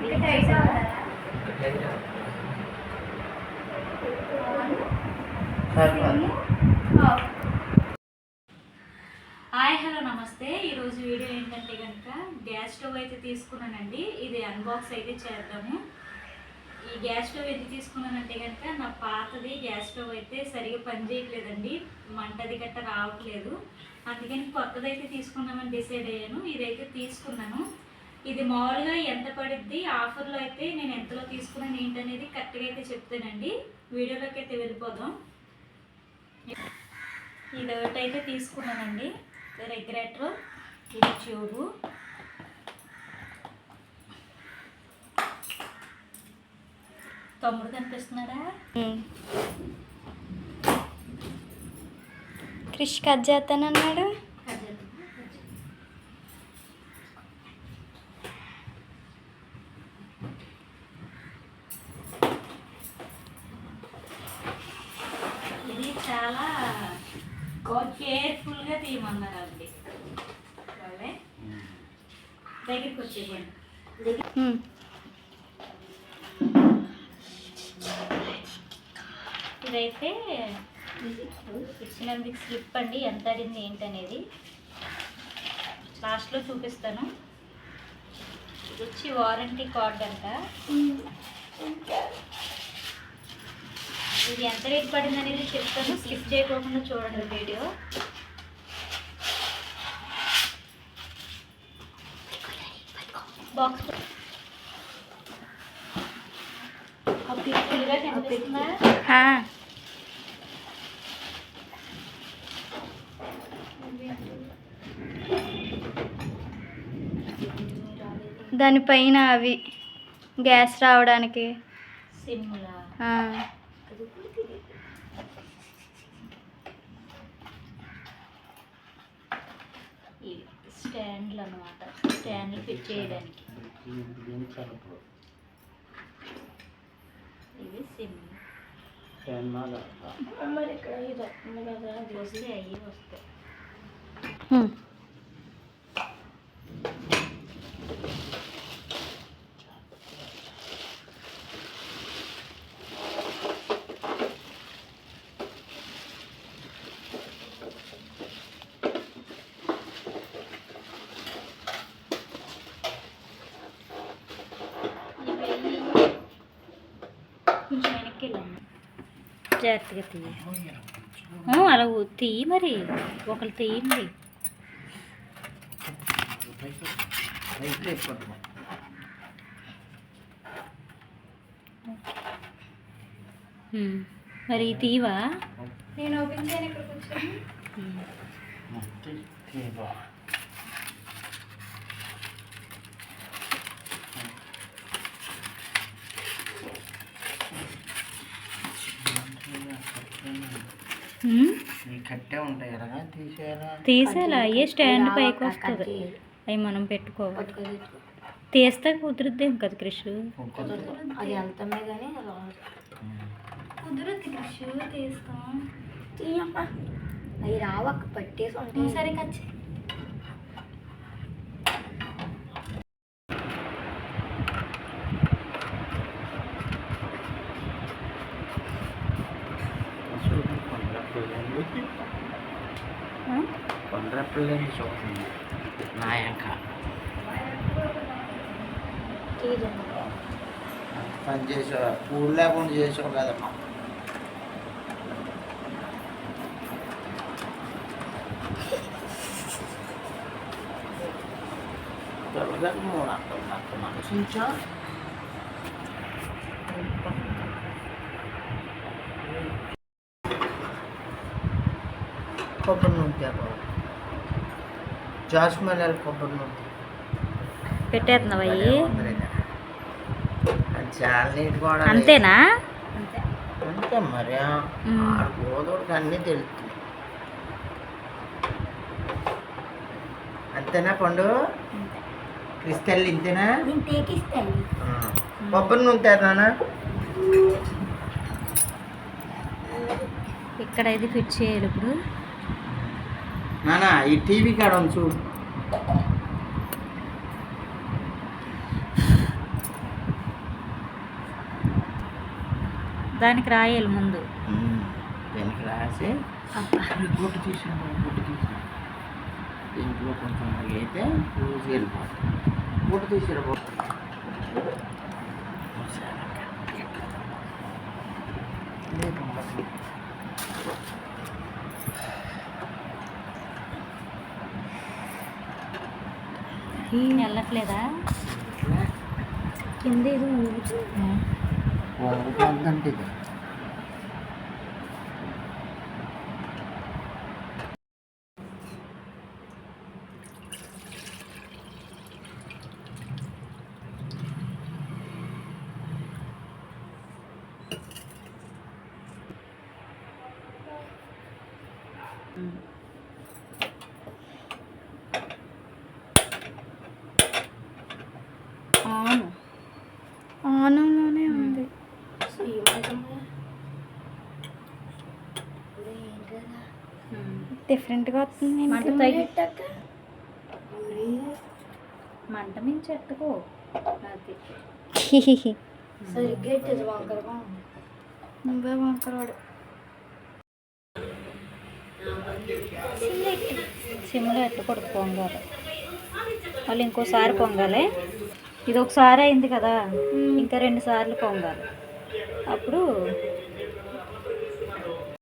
Hi hello నమస్తే. ఈరోజు video ఏంటంటే కనుక గ్యాస్ స్టవ్ అయితే తీసుకున్నానండి. ఇది అన్బాక్స్ అయితే చేద్దాము. ఈ గ్యాస్ స్టవ్ ఎందుకు తీసుకున్నానంటే కనుక నా పాతది గ్యాస్ స్టవ్ అయితే సరిగా పనిచేయట్లేదండి మంటది గట్ట రావట్లేదు. అందుకని కొత్తది అయితే తీసుకుందామని డిసైడ్ అయ్యాను. ఇదైతే తీసుకున్నాను. ఇది మామూలుగా ఎంత పడిద్ది? ఆఫర్లో అయితే నేను ఎంతలో తీసుకున్నాను ఏంటనేది కరెక్ట్గా అయితే చెప్తానండి. వీడియోలోకి అయితే వెళ్ళిపోదాం. ఇది ఒకటైతే తీసుకున్నానండి. రెగ్యులేటర్ ఇది ట్యూబు. తమ్ముడు కనిపిస్తున్నాడా? క్రిష్ కట్ చేస్తానన్నాడు ఇది చాలా కేర్ఫుల్గా తీయమన్నారు అండి వాళ్ళే దగ్గరికి వచ్చేయండి హ్మ్. ఇదైతే ఇచ్చినందుకు స్లిప్ అండి. ఎంత అడింది ఏంటనేది. లాస్ట్లో చూపిస్తాను. ఇది వచ్చి వారంటీ కార్డ్ అంట. ఇది ఎంత రేట్ పడింది అనేది చెప్తాను. స్లిప్ చేయకోకుండా చూడండి వీడియో. బాక్స్ ఫుల్గా కనిపిస్తుందా? హా. దానిపైన అవి గ్యాస్ రావడానికి. సిమ్లా. ఇవి స్టాండ్లు అనమాట స్టాండ్లు ఫిట్ చేయడానికి. ఇవి సిమ్. మరి ఇక్కడ ఇది వస్తుంది అయ్యి వస్తాయి హ్మ్. ఇవి కొంచెం వెనక్కి వెళ్ళండి జాగ్రత్తగా తీయ. అలా తీయి మరి. ఒకరు తీయండి. మరి తీవా? నేను ఓపెన్ చేయను ఇక్కడ కూర్చొని. ఉమ్. తీసేలా అయ్యే స్టాండ్ పైకి వస్తుంది. అవి మనం పెట్టుకోవాలి. తీస్తే కుదురుద్దేం కదా క్రిష్? అది వెళ్తామే కానీ కుదురుద్ది క్రిష్ తీస్తాం. అవి రావక్క పట్టేసి ఉంటాయి. సరే కచ్చి కొండ్రప్పలేని చూడండి నాయక పని చేసావు పూలు లేకుండా చేసావు కదమ్మా త్వరగా మూడు అంటారు నాకు మనసు కొబ్బరి నూనె జాస్మిన్ కొబ్బరి నూనె. పెట్టేస్తున్నావు అయ్యి? అంతేనా? అంతే. మరి గోదోడికి అన్నీ తెలుస్తుంది. అంతేనా పండు? క్రిస్టల్ ఇంతేనా. కొబ్బరి నూనె తేదానా ఇక్కడ ఇది ఫిట్ చేయాలి ఇప్పుడు. না ఈ టీవీ కాడ ఉంచు దానికి రాయాలి ముందు. దానికి రాసి బొట్టు తీసాను బొట్టు తీసాను దీంట్లో కొంచెం అయితే పూజ వెళ్ళిపోతుంది. బొట్టు తీసారు వెళ్ళట్లేదా? కింద ఇది అవును ఆనంలోనే ఉంది. డిఫరెంట్గా వస్తుంది మంట మించి ఎట్టుకో నువ్వే వంకరాడు. సిమ్లో ఎట్టకూడదు పొంగాలి. మళ్ళీ ఇంకోసారి పొంగాలి. ఇది ఒకసారి అయింది కదా. ఇంకా రెండు సార్లు పొంగాలి. అప్పుడు